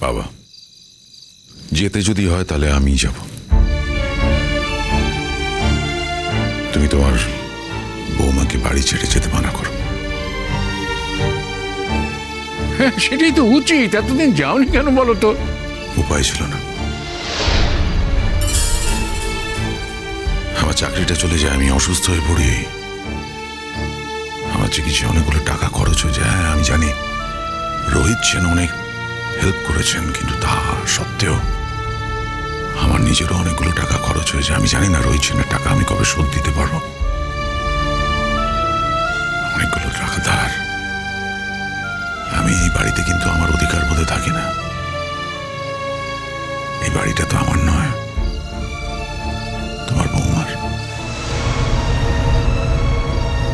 বাবা যেতে যদি হয় তাহলে আমি যাব। তুমি তোমার বৌমাকে বাড়ি ছেড়ে যেতে মানা করো। হ্যাঁ, সেটাই তো উচিত। এতদিন যাওনি কেন বলো তো? উপায় ছিল না। আমার চাকরিটা চলে যায় আমি অসুস্থ হয়ে পড়ি। আমার চিকিৎসা অনেকগুলো টাকা খরচ হয়ে যায়। হ্যাঁ, আমি জানি। রোহিত সেন অনেক হেল্প করেছেন, কিন্তু তা সত্ত্বেও আমার নিজেরও অনেকগুলো টাকা খরচ হয়েছে। আমি জানি না রোহিত সেনের টাকা, আমি কবে শোধ দিতে পারব? অনেকগুলো টাকা ধার আমি এই বাড়িতে কিন্তু আমার অধিকার বোধে থাকি না। এই বাড়িটা তো আমার নয়, তোমার বৌমার।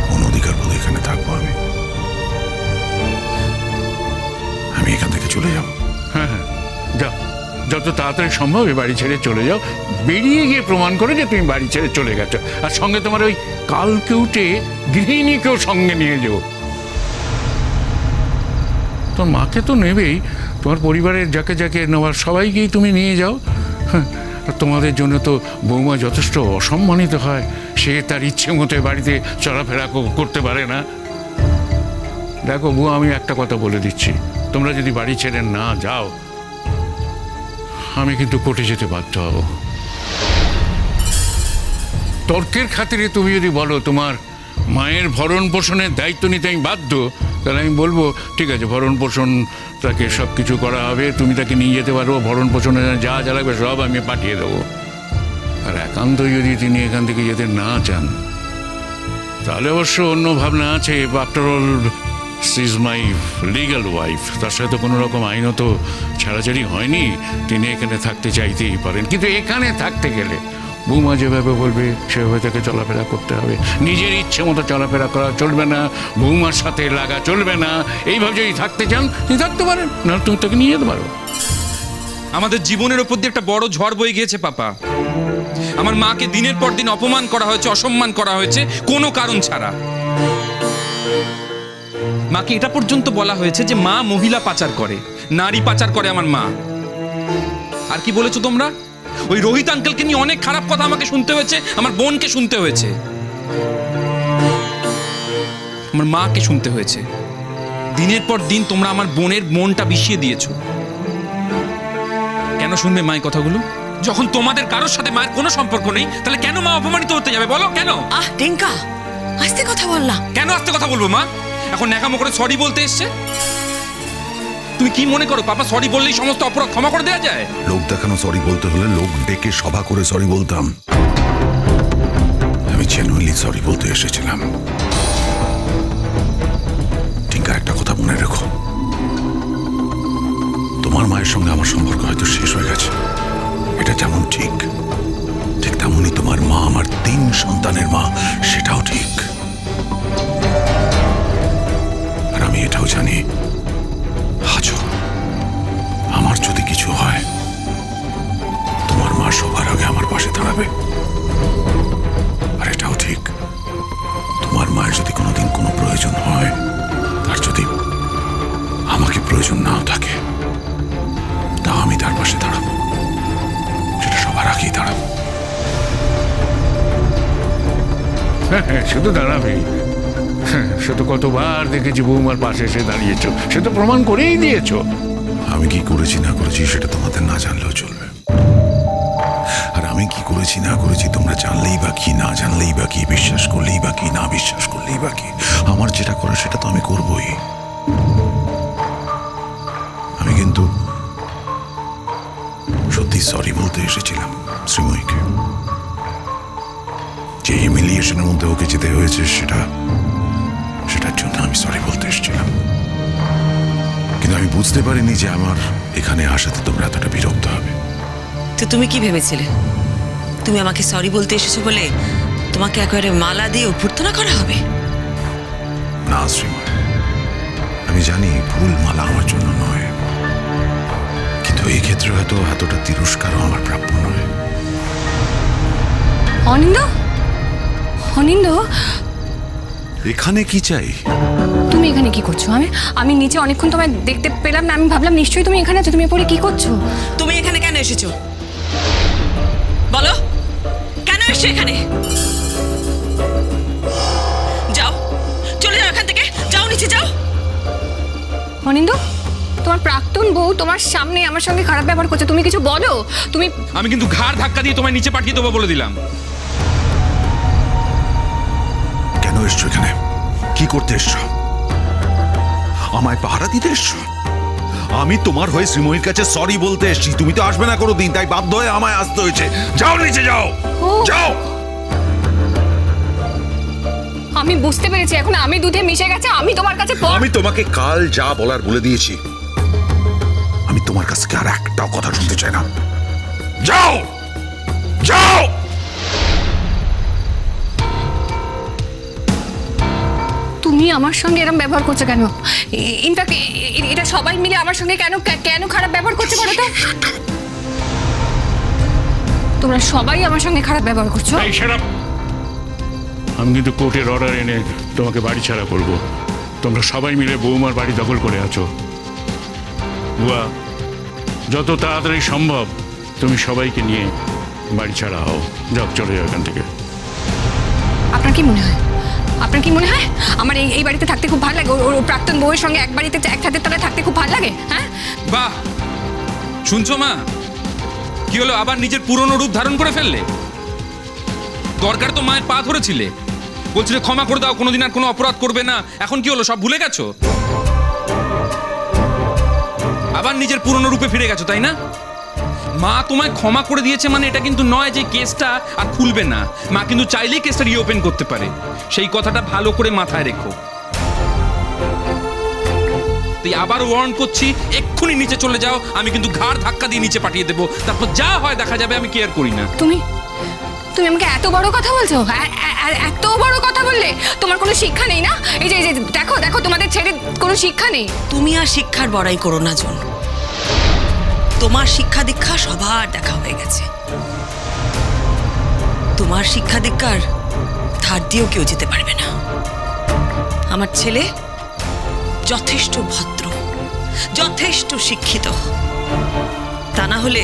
কোন অধিকার বলে এখানে থাকব আমি। চলে যাব। হ্যাঁ হ্যাঁ। যাও যত তাড়াতাড়ি সম্ভব এ বাড়ি ছেড়ে চলে যাও। বেরিয়ে গিয়ে প্রমাণ করো যে তুমি বাড়ি ছেড়ে চলে গেছো। আর সঙ্গে তোমার ওই কালকে উঠে গৃহিণীকেও সঙ্গে নিয়ে যাও তোর মাকে তো নেবেই। তোমার পরিবারের যাকে যাকে নেওয়ার সবাইকেই তুমি নিয়ে যাও। হ্যাঁ, তোমাদের জন্য তো বৌমা যথেষ্ট অসম্মানিত হয়। সে তার ইচ্ছে মতো বাড়িতে চলাফেরা করতে পারে না। দেখো বউ আমি একটা কথা বলে দিচ্ছি। তোমরা যদি বাড়ি ছেড়ে না যাও, আমি কিন্তু কোর্টে যেতে বাধ্য হব। তর্কের খাতিরে তুমি যদি বলো তোমার মায়ের ভরণ পোষণের দায়িত্ব নিতে আমি বাধ্য, তাহলে আমি বলব, ঠিক আছে, ভরণ পোষণ তাকে সব কিছু করা হবে, তুমি তাকে নিয়ে যেতে পারো, ভরণ পোষণের যা যা লাগবে সব আমি পাঠিয়ে দেবো। আর একান্ত যদি তিনি এখান থেকে যেতে না চান, তাহলে অবশ্য অন্য ভাবনা আছে। After all is my legal wife তার সাথে তো কোনো রকম আইনত ছাড়াছাড়ি হয়নি। তিনি এখানে থাকতে চাইতেই পারেন। কিন্তু এখানে থাকতে গেলে বৌমা যেভাবে বলবে, সেভাবে তাকে চলাফেরা করতে হবে। নিজের ইচ্ছে মতো চলাফেরা করা চলবে না। বৌমার সাথে লাগা চলবে না। এইভাবে যদি থাকতে চান, তিনি থাকতে পারেন। না, তুমি তাকে নিয়ে যেতে পারো। আমাদের জীবনের ওপর দিয়ে একটা বড় ঝড় বয়ে গিয়েছে, পাপা। আমার মাকে দিনের পর দিন অপমান করা হয়েছে, অসম্মান করা হয়েছে, কোনো কারণ ছাড়া। মাকে এটা পর্যন্ত বলা হয়েছে যে মা মহিলা পাচার করে নারী পাচার করে আমার মা। আর কি বলেছ তোমরা? ওই রোহিত আঙ্কেলকে নিয়ে অনেক খারাপ কথা আমাকে শুনতে হয়েছে আমার বোনকে শুনতে হয়েছে। আমার মাকে শুনতে হয়েছে। দিনের পর দিন তোমরা আমার বোনের মনটা বিষিয়ে দিয়েছ। কেন শুনবে মায়ের কথাগুলো? যখন তোমাদের কারোর সাথে মায়ের কোনো সম্পর্ক নেই তাহলে কেন মা অপমানিত হতে যাবে? বলো কেন? আহ টিঙ্কা আস্তে কথা বল না। কেন আস্তে কথা বলব মা? এখন ন্যাকামো করে সরি বলতে এসছে? তুমি কি মনে করো, পাপা সরি বললেই সমস্ত অপরাধ ক্ষমা করে দেওয়া যায়? লোক দেখানো সরি বলতে হলে লোক ডেকে সভা করে সরি বলতাম। আমি জেনুইনলি সরি বলতে এসেছিলাম। টিঙ্কার একটা কথা মনে রেখো। তোমার মায়ের সঙ্গে আমার সম্পর্ক হয়তো শেষ হয়ে গেছে। এটা যেমন ঠিক ঠিক তেমনই তোমার মা আমার তিন সন্তানের মা। তো দাঁড়াবেই হ্যাঁ সে তো কতবার দেখেছি বৌমার পাশে এসে দাঁড়িয়েছ। সে তো প্রমাণ করেই দিয়েছ। আমি কি করেছি না করেছি সেটা তোমাদের না জানলেও চলবে। আর আমি কি করেছি না করেছি তোমরা জানলেই বা কি, না জানলেই বা কি, বিশ্বাস করলেই বা কি, না বিশ্বাস করলেই বা কি, আমার যেটা করে সেটা তো আমি করবই। আমি কিন্তু সত্যি সরি বলতে এসেছিলাম শ্রীময়ীকে। যে হিমিলিয়েশনের মধ্যে ওকে যেতে হয়েছে সেটা সেটার জন্য আমি সরি বলতে এসেছিলাম। কিন্তু আমি বুঝতে পারিনি যে আমার এখানে আসাতে তোমরা এতটা বিরক্ত হবে। তো তুমি কি ভেবেছিলে? তুমি আমাকে সরি বলতে এসেছ বলে তোমাকে একেবারে মালা দিয়ে অভ্যর্থনা করা হবে? না শ্রীময় আমি জানি ফুল মালা আমার জন্য নয়। কিন্তু এই ক্ষেত্রে হয়তো এতটা তিরস্কারও আমার প্রাপ্য নয়। অনিন্দ? অনিন্দ এখানে কি চাই? তুমি এখানে কি করছ? আমি আমি নিচে অনেকক্ষণ তোমায় দেখতে পেলাম না আমি ভাবলাম নিশ্চয়ই তুমি এখানে আছো তুমি পরে কি করছ? তুমি এখানে কেন এসেছ? বলো কেন এসছো এখানে? যাও চলে যাও এখান থেকে যাও নিচে যাও। অনিন্দ তোমার প্রাক্তন বউ তোমার সামনে আমার সঙ্গে খারাপ ব্যবহার করছে তুমি কিছু বলো? তুমি আমি কিন্তু ঘাড় ধাক্কা দিয়ে তোমায় নিচে পাঠিয়ে দেবো বলে দিলাম। এসছো এখানে? কি করতে এসছো? আমায় পাহারা দিতে এসছো? আমি তোমার হয়ে শ্রীময়ীর কাছে সরি বলতে এসেছি। তুমি তো আসবে না কোনো দিন তাই বাধ্য হয়ে আমায় আসতে হয়েছে। যাও নিচে যাও। যাও! আমি বুঝতে পেরেছি এখন আমি দুধে মিশে গেছে আমি তোমার কাছে আমি তোমাকে কাল যা বলার বলে দিয়েছি। আমি তোমার কাছ থেকে আর একটাও কথা শুনতে চাই না। যাও! তুমি আমার সঙ্গে এরকম ব্যবহার করছ কেন? ইনফ্যাক্ট এটা সবাই মিলে আমার সঙ্গে কেন কেন খারাপ ব্যবহার করছে বলো তো? তোমরা সবাই আমার সঙ্গে খারাপ ব্যবহার করছ? আমি কিন্তু কোর্টের অর্ডার এনে তোমাকে বাড়ি ছাড়া করব। তোমরা সবাই মিলে বৌমার বাড়ি দখল করে আছো। বুয়া যত তাড়াতাড়ি সম্ভব তুমি সবাইকে নিয়ে বাড়ি ছাড়া হও। যাও চলে যাও এখান থেকে। আপনার কি মনে হয়? আপনার কি মনে হয়? আমার এই এই বাড়িতে থাকতে খুব ভালো লাগে। ওর প্রাক্তন বউয়ের সঙ্গে এক বাড়িতে এক ছাদের তলায় থাকতে খুব ভালো লাগে হ্যাঁ? বাহ! শুনছো মা? কি হলো, আবার নিজের পুরনো রূপ ধারণ করে ফেললে? দরকার তো মায়ের পা ধরেছিলে। বলছিলে ক্ষমা করে দাও, কোনোদিন আর কোনো অপরাধ করবে না। এখন কি হলো, সব ভুলে গেছো? আবার নিজের পুরনো রূপে ফিরে গেছো, তাই না? মা তোমায় ক্ষমা করে দিয়েছে মানে এটা কিন্তু নয় যে কেসটা আর খুলবে না। মা কিন্তু চাইলেই কেসটা রিওপেন করতে পারে। সেই কথাটা ভালো করে মাথায় রেখো। তুই আবার ওয়ার্ন করছি এক্ষুনি নিচে চলে যাও আমি কিন্তু ঘাড় ধাক্কা দিয়ে নিচে পাঠিয়ে দেবো। তারপর যা হয় দেখা যাবে আমি কেয়ার করি না। তুমি তুমি আমাকে এত বড় কথা বলছো? এত বড় কথা বললে তোমার কোনো শিক্ষা নেই না? এই যে এই যে দেখো দেখো তোমাদের ছেড়ে কোনো শিক্ষা নেই। তুমি আর শিক্ষার বড়াই করো না জন। তোমার শিক্ষা দীক্ষা সবার দেখা হয়ে গেছে। তোমার শিক্ষা দীক্ষার ধার দিয়েও কেউ যেতে পারবে না। আমার ছেলে যথেষ্ট ভদ্র, যথেষ্ট শিক্ষিত। তা না হলে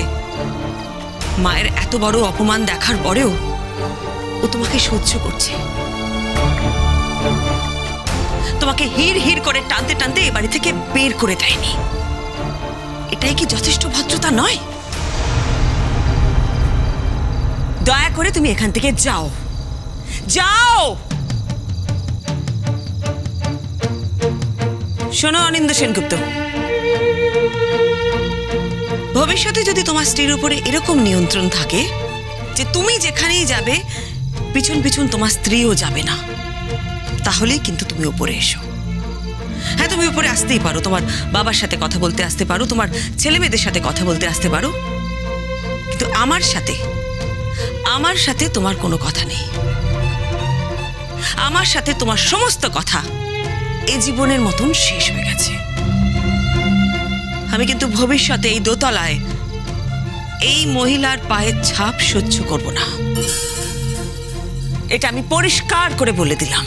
মায়ের এত বড় অপমান দেখার পরেও ও তোমাকে সহ্য করছে। তোমাকে হির হির করে টানতে টানতে এ বাড়ি থেকে বের করে দেয়নি। এটাই কি যথেষ্ট ভদ্রতা নয়? দয়া করে তুমি এখান থেকে যাও। যাও! শোনো, অনিন্দ সেনগুপ্ত। ভবিষ্যতে যদি তোমার স্ত্রীর উপরে এরকম নিয়ন্ত্রণ থাকে, যে তুমি যেখানেই যাবে, পিছন পিছন তোমার স্ত্রীও যাবে না, তাহলেই কিন্তু তুমি উপরে এসো। হ্যাঁ তুমি উপরে আসতেই পারো। তোমার বাবার সাথে কথা বলতে আসতে পারো, তোমার ছেলে মেয়েদের সাথে কথা বলতে আসতে পারো। কিন্তু আমার সাথে আমার সাথে তোমার কোনো কথা নেই। আমার সাথে তোমার সমস্ত কথা এ জীবনের মতন শেষ হয়ে গেছে। আমি কিন্তু ভবিষ্যতে এই দোতলায় এই মহিলার পায়ের ছাপ সহ্য করব না। এটা আমি পরিষ্কার করে বলে দিলাম।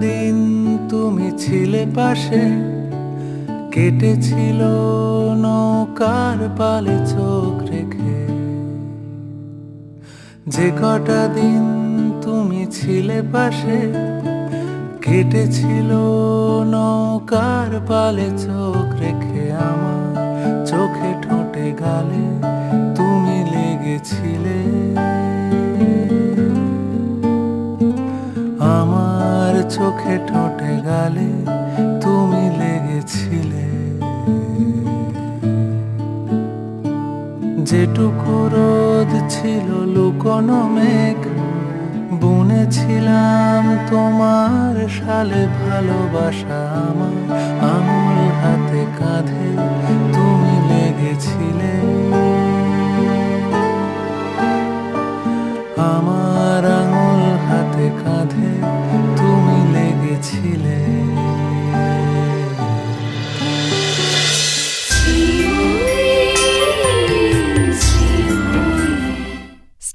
দিন তুমি ছিলে পাশে, কেটেছিল নৌকার পালে চোখ রেখে। যে কটা দিন তুমি ছিলে পাশে, কেটেছিল নৌকার পালে চোখ রেখে। আমার চোখে ঠোঁটে গালে তুমি লেগেছিলে। চোখে ঠোঁটে গালে তুমি লেগেছিলে। যেটুকু রোদ ছিল লুকোনো মেঘ, বুনেছিলাম তোমার সালে ভালোবাসা আমার আঙুল হাতে কাঁধে।